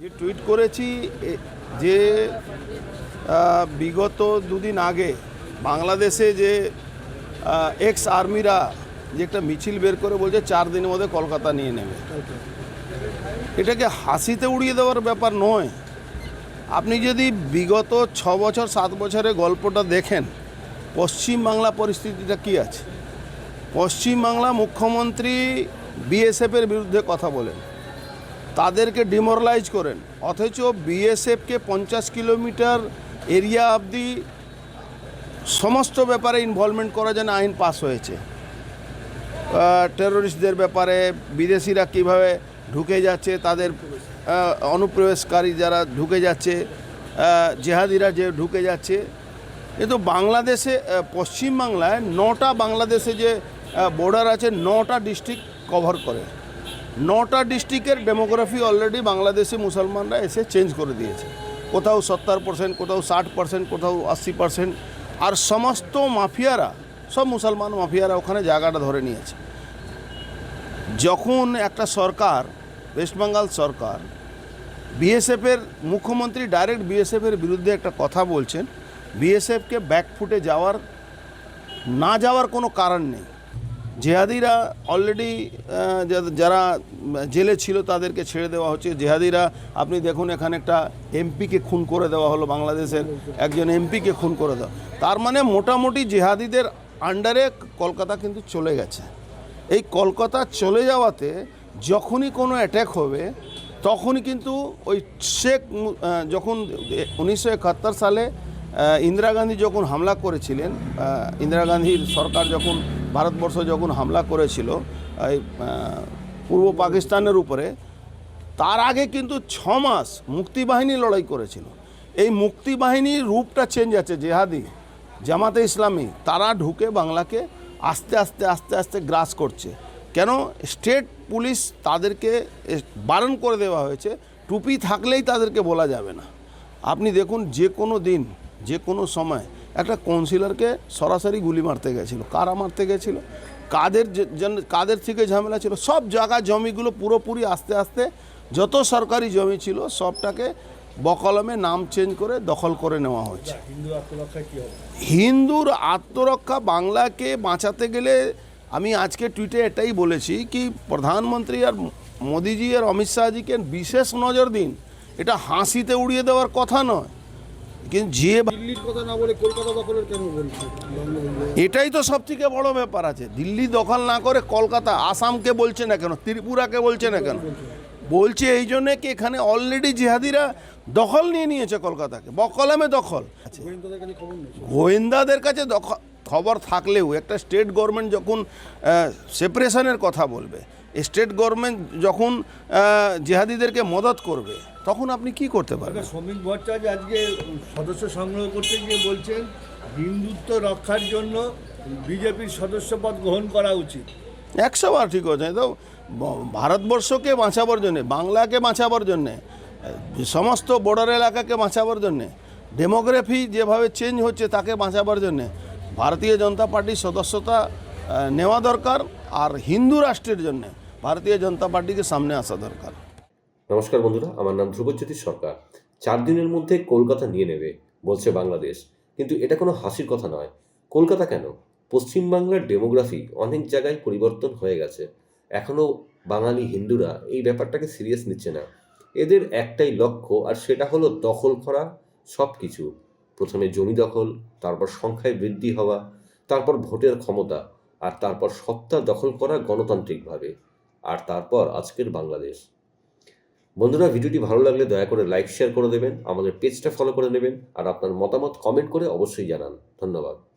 যে টুইট করেছি যে বিগত দুদিন আগে বাংলাদেশে যে এক্স আর্মিরা যে একটা মিছিল বের করে বলছে, চার দিনের মধ্যে কলকাতা নিয়ে নেবে। এটাকে হাসিতে উড়িয়ে দেওয়ার ব্যাপার নয়। আপনি যদি বিগত ছ বছর, সাত বছরের গল্পটা দেখেন, পশ্চিমবাংলা পরিস্থিতিটা কি আছে? পশ্চিমবাংলা মুখ্যমন্ত্রী বিএসএফের বিরুদ্ধে কথা বলেন। তাদেরকে ডিমোরালাইজ করেন। অথচ বিএসএফকে পঞ্চাশ কিলোমিটার এরিয়া অবধি সমস্ত ব্যাপারে ইনভলভমেন্ট করা যেন আইন পাস হয়েছে। টেরোরিস্টদের ব্যাপারে বিদেশিরা কীভাবে ঢুকে যাচ্ছে, তাদের অনুপ্রবেশকারী যারা ঢুকে যাচ্ছে জেহাদিরা যে ঢুকে যাচ্ছে কিন্তু বাংলাদেশে পশ্চিমবাংলায় নটা বাংলাদেশে যে বর্ডার আছে, নটা ডিস্ট্রিক্ট কভার করে। নটা ডিস্ট্রিক্টের ডেমোগ্রাফি অলরেডি বাংলাদেশি মুসলমানরা এসে চেঞ্জ করে দিয়েছে। কোথাও সত্তর পার্সেন্ট কোথাও ষাট পার্সেন্ট কোথাও আশি পার্সেন্ট আর সমস্ত মাফিয়ারা, সব মুসলমান মাফিয়ারা ওখানে জায়গাটা ধরে নিয়েছে। যখন একটা সরকার ওয়েস্টবেঙ্গল সরকার বিএসএফের মুখ্যমন্ত্রী ডাইরেক্ট বিএসএফের বিরুদ্ধে একটা কথা বলছেন বিএসএফকে ব্যাকফুটে যাওয়ার, না যাওয়ার কোনো কারণ নেই। জেহাদিরা অলরেডি যারা জেলে ছিল তাদেরকে ছেড়ে দেওয়া হচ্ছে। জেহাদিরা, আপনি দেখুন এখানে একটা এমপিকে খুন করে দেওয়া হলো বাংলাদেশের। একজন এমপিকে খুন করে দেওয়া। তার মানে মোটামুটি জেহাদিদের আন্ডারে কলকাতা কিন্তু চলে গেছে। এই কলকাতা চলে যাওয়াতে যখনই কোনো অ্যাট্যাক হবে, তখনই কিন্তু ওই শেখ যখন উনিশশো একাত্তর সালে ইন্দিরা গান্ধী যখন হামলা করেছিলেন ইন্দিরা গান্ধীর সরকার যখন ভারতবর্ষ যখন হামলা করেছিল, এই পূর্ব পাকিস্তানের উপরে, তার আগে কিন্তু ছ মাস মুক্তিবাহিনী লড়াই করেছিল। এই মুক্তিবাহিনীর রূপটা চেঞ্জ আছে, জেহাদি, জামাতে ইসলামী, তারা ঢুকে বাংলাকে আস্তে আস্তে আস্তে আস্তে গ্রাস করছে। কেন? স্টেট পুলিশ তাদেরকে বারণ করে দেওয়া হয়েছে। টুপি থাকলেই তাদেরকে বলা যাবে না। আপনি দেখুন, যে কোনো দিন, যে কোনো সময় একটা কাউন্সিলরকে সরাসরি গুলি মারতে গেছিল কারা মারতে গেছিল কাদের কাদের থেকে ঝামেলা ছিল সব জায়গা জমিগুলো পুরোপুরি আস্তে আস্তে যত সরকারি জমি ছিল সবটাকে বকলমে নাম চেঞ্জ করে দখল করে নেওয়া হচ্ছে। হিন্দুর আত্মরক্ষা বাংলাকে বাঁচাতে গেলে আমি আজকে টুইটে এটাই বলেছি কি প্রধানমন্ত্রী আর মোদিজি আর অমিত শাহজিকে বিশেষ নজর দিন এটা হাসিতে উড়িয়ে দেওয়ার কথা নয়। কিন্তু যে দিল্লির কথা না বলে কলকাতা দখলের কেন বলছে এটাই তো সব থেকে বড় ব্যাপার আছে। দিল্লি দখল না করে কলকাতা আসামকে বলছে না কেন? ত্রিপুরাকে বলছে না কেন? বলছে এই জন্যে কি এখানে অলরেডি জিহাদিরা দখল নিয়ে নিয়েছে কলকাতাকে? বকলামে দখল। আছে গোয়েন্দাদের কাছে খবর নেই। গোয়েন্দাদের কাছে দখ- খবর থাকলেও একটা স্টেট গভর্নমেন্ট যখন সেপারেশনের কথা বলবে স্টেট গভর্নমেন্ট যখন জেহাদিদেরকে মদত করবে তখন আপনি কি করতে পারবেন? শ্রমিক ভট্টাচার্য আজকে সদস্য সংগ্রহ করতে গিয়ে বলছেন হিন্দুত্ব রক্ষার জন্য বিজেপির সদস্যপদ গ্রহণ করা উচিত। একশো বার ঠিক আছে তো ভারতবর্ষকে বাঁচাবার জন্যে বাংলাকে বাঁচাবার জন্যে সমস্ত বর্ডার এলাকাকে বাঁচাবার জন্যে ডেমোগ্রাফি যেভাবে চেঞ্জ হচ্ছে তাকে বাঁচাবার জন্যে ভারতীয় জনতা পার্টির সদস্যতা নেওয়া দরকার আর হিন্দু রাষ্ট্রের জন্য ভারতীয় জনতা পার্টিকে সামনে আসা দরকার। নমস্কার বন্ধুরা, আমার নাম ধ্রুবজ্যোতি সরকার। চার দিনের মধ্যে কলকাতা নিয়ে নেবে, বলছে বাংলাদেশ। কিন্তু এটা কোনো হাসির কথা নয়। কলকাতা কেন? পশ্চিমবাংলার ডেমোগ্রাফি অনেক জায়গায় পরিবর্তন হয়ে গেছে। এখনও বাঙালি হিন্দুরা এই ব্যাপারটাকে সিরিয়াস নিচ্ছে না। এদের একটাই লক্ষ্য, আর সেটা হলো দখল করা সব কিছু প্রথমে জমি দখল, তারপর সংখ্যায় বৃদ্ধি হওয়া, তারপর ভোটের ক্ষমতা। আর তারপর সত্তা দখল করা গণতান্ত্রিকভাবে। আর তারপর আজকের বাংলাদেশ। বন্ধুরা, ভিডিওটি ভালো লাগলে দয়া করে লাইক শেয়ার করে দেবেন, আমাদের পেজটা ফলো করে নেবেন আর আপনার মতামত কমেন্ট করে অবশ্যই জানান। ধন্যবাদ।